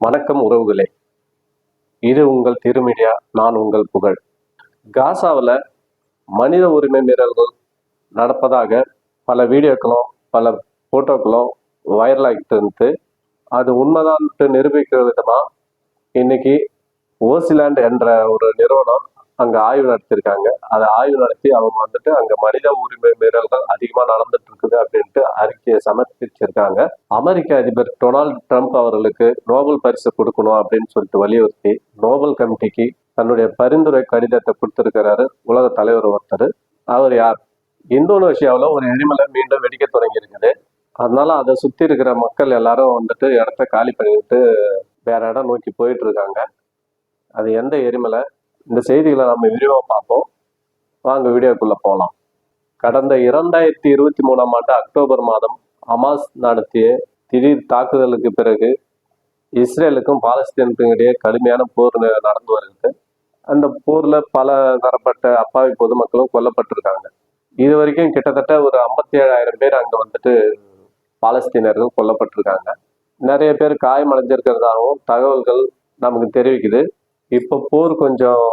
வணக்கம் உறவுகளே. இது உங்கள் திருமீடியா நான் உங்கள் புகழ். காசாவில் மனித உரிமை மீறல்கள் நடப்பதாக பல வீடியோக்களும் பல போட்டோக்களும் வைரலாகிட்டு இருந்து அது உண்மைதான்ட்டு நிரூபிக்கிற விதமாக இன்னைக்கு ஓசிலாண்ட் என்ற ஒரு நிறுவனம் அங்கே ஆய்வு நடத்தியிருக்காங்க. அதை ஆய்வு நடத்தி அவங்க வந்துட்டு அங்கே மனித உரிமை மீறல்கள் அதிகமாக நடந்துட்டு இருக்குது அப்படின்ட்டு அறிக்கையை சமர்ப்பிச்சிருக்காங்க. அமெரிக்க அதிபர் டொனால்டு ட்ரம்ப் அவர்களுக்கு நோபல் பரிசு கொடுக்கணும் அப்படின்னு சொல்லிட்டு வலியுறுத்தி நோபல் கமிட்டிக்கு தன்னுடைய பரிந்துரை கடிதத்தை கொடுத்திருக்கிறாரு உலக தலைவர் ஒருத்தர். அவர் யார்? இந்தோனேஷியாவில் ஒரு எரிமலை மீண்டும் வெடிக்க தொடங்கி இருக்குது அதனால அதை சுற்றி இருக்கிற மக்கள் எல்லாரும் வந்துட்டு இடத்த காலி பண்ணிட்டு வேற இடம் நோக்கி போயிட்டு இருக்காங்க. அது எந்த எரிமலை? இந்த செய்திகளை நம்ம விரிவாக பார்ப்போம். வாங்க வீடியோக்குள்ள போகலாம் கடந்த இரண்டாயிரத்தி இருபத்தி மூணாம் ஆண்டு அக்டோபர் மாதம் ஹமாஸ் நடத்திய திடீர் தாக்குதலுக்கு பிறகு இஸ்ரேலுக்கும் பாலஸ்தீனுக்கும் இடையே கடுமையான போர் நடந்து வருகிறது. அந்த போர்ல பல தரப்பட்ட அப்பாவி பொதுமக்களும் கொல்லப்பட்டிருக்காங்க. இது வரைக்கும் கிட்டத்தட்ட ஒரு ஐம்பத்தி ஏழாயிரம் பேர் அங்க வந்துட்டு பாலஸ்தீனர்கள் கொல்லப்பட்டிருக்காங்க. நிறைய பேர் காயமடைஞ்சிருக்கிறதாகவும் தகவல்கள் நமக்கு தெரிவிக்குது. இப்போ போர் கொஞ்சம்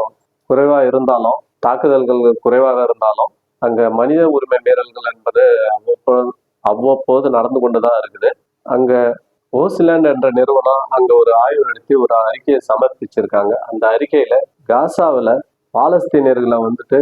குறைவா இருந்தாலும் தாக்குதல்கள் குறைவாக இருந்தாலும் அங்க மனித உரிமை மீறல்கள் என்பது அவ்வப்போது அவ்வப்போது நடந்து கொண்டு தான் இருக்குது. அங்க ஓசிலாண்ட் என்ற நிறுவனம் அங்க ஒரு ஆய்வு நடத்தி ஒரு அறிக்கையை சமர்ப்பிச்சிருக்காங்க. அந்த அறிக்கையில காசாவுல பாலஸ்தீனியர்களை வந்துட்டு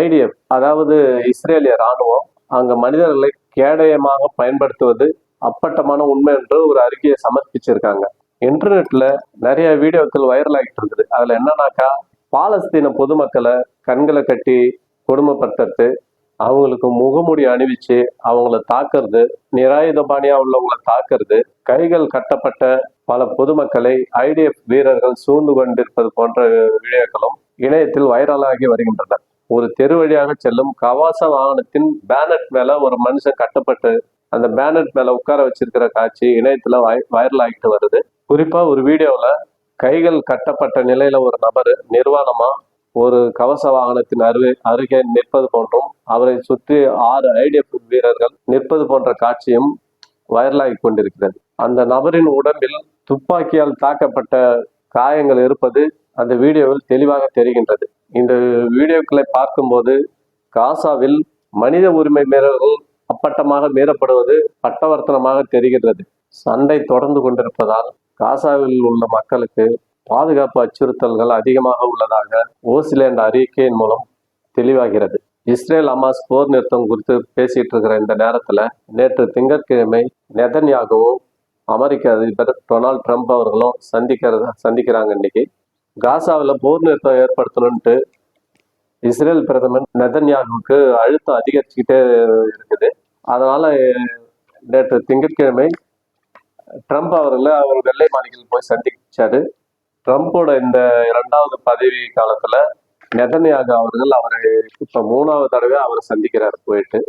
ஐடிஎஃப் அதாவது இஸ்ரேலிய ராணுவம் அங்க மனிதர்களை கேடயமாக பயன்படுத்துவது அப்பட்டமான உண்மை என்று ஒரு அறிக்கையை சமர்ப்பிச்சிருக்காங்க. இன்டர்நெட்ல நிறைய வீடியோக்கள் வைரல் ஆகிட்டு இருக்குது அதுல என்னன்னாக்கா பாலஸ்தீன பொதுமக்களை கண்களை கட்டி கொடுமைப்படுத்துறது அவங்களுக்கு முகமூடி அணிவிச்சு அவங்கள தாக்குறது நிராயுதபாணியாக உள்ளவங்கள தாக்குறது கைகள் கட்டப்பட்ட பல பொதுமக்களை ஐடிஎஃப் வீரர்கள் சூழ்ந்து கொண்டிருப்பது போன்ற வீடியோக்களும் இணையத்தில் வைரலாகி வருகின்றன. ஒரு தெரு வழியாக செல்லும் கவாச வாகனத்தின் பேனட் மேல ஒரு மனுஷன் கட்டப்பட்டு அந்த பேனட் மேல உட்கார வச்சிருக்கிற காட்சி இணையத்துல வை- வைரல் ஆகிட்டு வருது. குறிப்பாக ஒரு வீடியோவில் கைகள் கட்டப்பட்ட நிலையில் ஒரு நபர் நிர்வாணமாக ஒரு கவச வாகனத்தின் அருகே அருகே நிற்பது போன்றும் அவரை சுற்றி ஆறு ஐடிஎஃப் வீரர்கள் நிற்பது போன்ற காட்சியும் வைரலாகி கொண்டிருக்கிறது. அந்த நபரின் உடம்பில் துப்பாக்கியால் தாக்கப்பட்ட காயங்கள் இருப்பது அந்த வீடியோவில் தெளிவாக தெரிகின்றது. இந்த வீடியோக்களை பார்க்கும்போது காசாவில் மனித உரிமை மீறல்கள் அப்பட்டமாக மீறப்படுவது பட்டவர்த்தனமாக தெரிகின்றது. சண்டை தொடர்ந்து கொண்டிருப்பதால் காசாவில் உள்ள மக்களுக்கு பாதுகாப்பு அச்சுறுத்தல்கள் அதிகமாக உள்ளதாக ஓசிலேண்ட் அறிக்கையின் மூலம் தெளிவாகிறது. இஸ்ரேல் அமாஸ் போர் நிறுத்தம் குறித்து பேசிட்டு இருக்கிற இந்த நேரத்தில் நேற்று திங்கட்கிழமை நெதன்யாகவும் அமெரிக்க அதிபர் டொனால்ட் ட்ரம்ப் அவர்களும் சந்திக்கிறத சந்திக்கிறாங்க இன்னைக்கு. காசாவில் போர் நிறுத்தம் ஏற்படுத்தணும்ட்டு இஸ்ரேல் பிரதமர் நெதன்யாகுவுக்கு அழுத்தம் அதிகரிச்சுக்கிட்டே இருக்குது. அதனால நேற்று திங்கட்கிழமை ட்ரம்ப் அவர்களை அவர் வெள்ளை மாளிகையில் போய் சந்திச்சாரு. ட்ரம்ப்போட இந்த இரண்டாவது பதவி காலத்துல நெதன்யாக அவர்கள் அவரை இப்ப மூணாவது தடவை அவரை சந்திக்கிறார் போயிட்டு.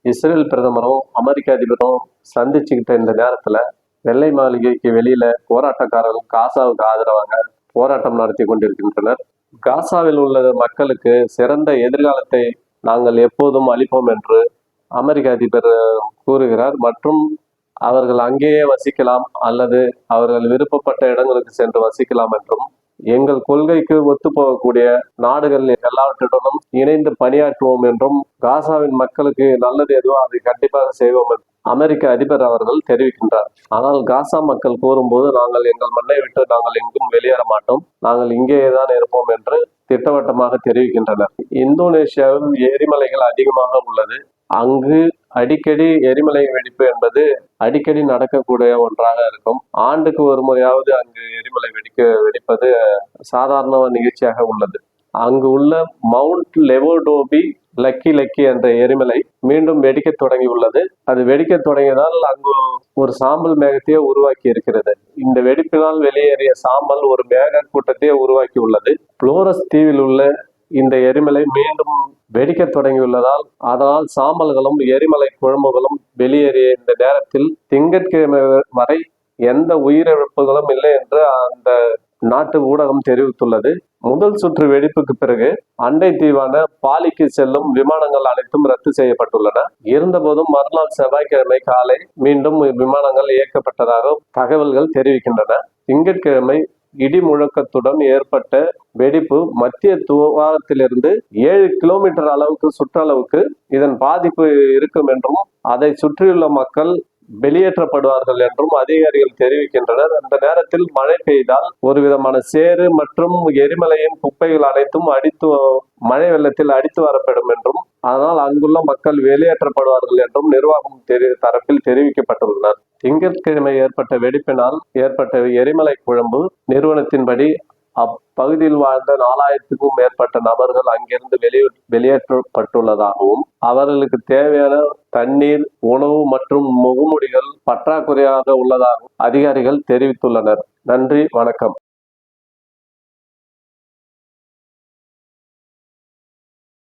இஸ்ரேல் பிரதமரும் அமெரிக்க அதிபரும் சந்திச்சுக்கிட்ட இந்த நேரத்துல வெள்ளை மாளிகைக்கு வெளியில போராட்டக்காரர்கள் காசாவுக்கு ஆதரவாக போராட்டம் நடத்தி கொண்டிருக்கின்றனர். காசாவில் உள்ள மக்களுக்கு சிறந்த எதிர்காலத்தை நாங்கள் எப்போதும் அளிப்போம் என்று அமெரிக்க அதிபர் கூறுகிறார். மற்றும் அவர்கள் அங்கேயே வசிக்கலாம் அல்லது அவர்கள் விருப்பப்பட்ட இடங்களுக்கு சென்று வசிக்கலாம் என்றும் எங்கள் கொள்கைக்கு ஒத்து போகக்கூடிய நாடுகள் எல்லாவற்றுடனும் இணைந்து பணியாற்றுவோம் என்றும் காசாவின் மக்களுக்கு நல்லது எதுவோ அதை கண்டிப்பாக செய்வோம் என்றும் அமெரிக்க அதிபர் அவர்கள் தெரிவிக்கின்றார். ஆனால் காசா மக்கள் கூறும்போது நாங்கள் எங்கள் மண்ணை விட்டு நாங்கள் எங்கும் வெளியேற மாட்டோம். நாங்கள் இங்கேயே தான் இருப்போம் என்று திட்டவட்டமாக தெரிவிக்கின்றனர். இந்தோனேஷியாவில் எரிமலைகள் அதிகமாக உள்ளது. அங்கு அடிக்கடி எரிமலை வெடிப்பு என்பது அடிக்கடி நடக்கக்கூடிய ஒன்றாக இருக்கும். ஆண்டுக்கு ஒரு முறையாவது அங்கு எரிமலை வெடிக்க வெடிப்பது சாதாரண நிகழ்ச்சியாக உள்ளது. அங்கு உள்ள மவுண்ட் லெவோடோபி லக்கி லக்கி என்ற எரிமலை மீண்டும் வெடிக்க தொடங்கி உள்ளது. அது வெடிக்க தொடங்கியதால் அங்கு ஒரு சாம்பல் மேகத்தையே உருவாக்கி இருக்கிறது. இந்த வெடிப்பினால் வெளியேறிய சாம்பல் ஒரு மேக கூட்டத்தையே உருவாக்கி உள்ளது. புளோரஸ் தீவில் உள்ள இந்த எரிமலை மீண்டும் வெடிக்க தொடங்கியுள்ளதால் அதனால் சாம்பல்களும் எரிமலை குழம்புகளும் வெளியேறிய இந்த நேரத்தில் திங்கட்கிழமை வரை எந்த உயிரிழப்புகளும் இல்லை என்று அந்த நாட்டு ஊடகம் தெரிவித்துள்ளது. முதல் சுற்று வெடிப்புக்கு பிறகு அண்டை தீவான பாலிக்கு செல்லும் விமானங்கள் அனைத்தும் ரத்து செய்யப்பட்டுள்ளன. இருந்தபோதும் மறுநாள் செவ்வாய்க்கிழமை காலை மீண்டும் விமானங்கள் இயக்கப்பட்டதாக தகவல்கள் தெரிவிக்கின்றன. திங்கட்கிழமை இடி முழக்கத்துடன் ஏற்பட்ட வெடிப்பு மத்திய துவாரத்திலிருந்து ஏழு கிலோமீட்டர் அளவுக்கு சுற்றளவுக்கு இதன் பாதிப்பு இருக்கும் என்றும் அதை சுற்றியுள்ள மக்கள் வெளியேற்றப்படுவார்கள் என்றும் அதிகாரிகள் தெரிவிக்கின்றனர். அந்த நேரத்தில் மழை பெய்தால் ஒரு விதமான சேறு மற்றும் எரிமலையின் குப்பைகள் அனைத்தும் அடித்து மழை வெள்ளத்தில் அடித்து வரப்படும் என்றும் அதனால் அங்குள்ள மக்கள் வெளியேற்றப்படுவார்கள் என்றும் நிர்வாகம் தெரி தரப்பில் தெரிவிக்கப்பட்டுள்ளனர். திங்கட்கிழமை ஏற்பட்ட வெடிப்பினால் ஏற்பட்ட எரிமலை குழம்பு நிறுவனத்தின்படி அப்பகுதியில் வாழ்ந்த நாலாயிரத்துக்கும் மேற்பட்ட நபர்கள் அங்கிருந்து வெளியே வெளியேற்றப்பட்டுள்ளதாகவும் அவர்களுக்கு தேவையான தண்ணீர் உணவு மற்றும் முகமுடிகள் பற்றாக்குறையாக உள்ளதாகவும் அதிகாரிகள் தெரிவித்துள்ளனர். நன்றி வணக்கம்.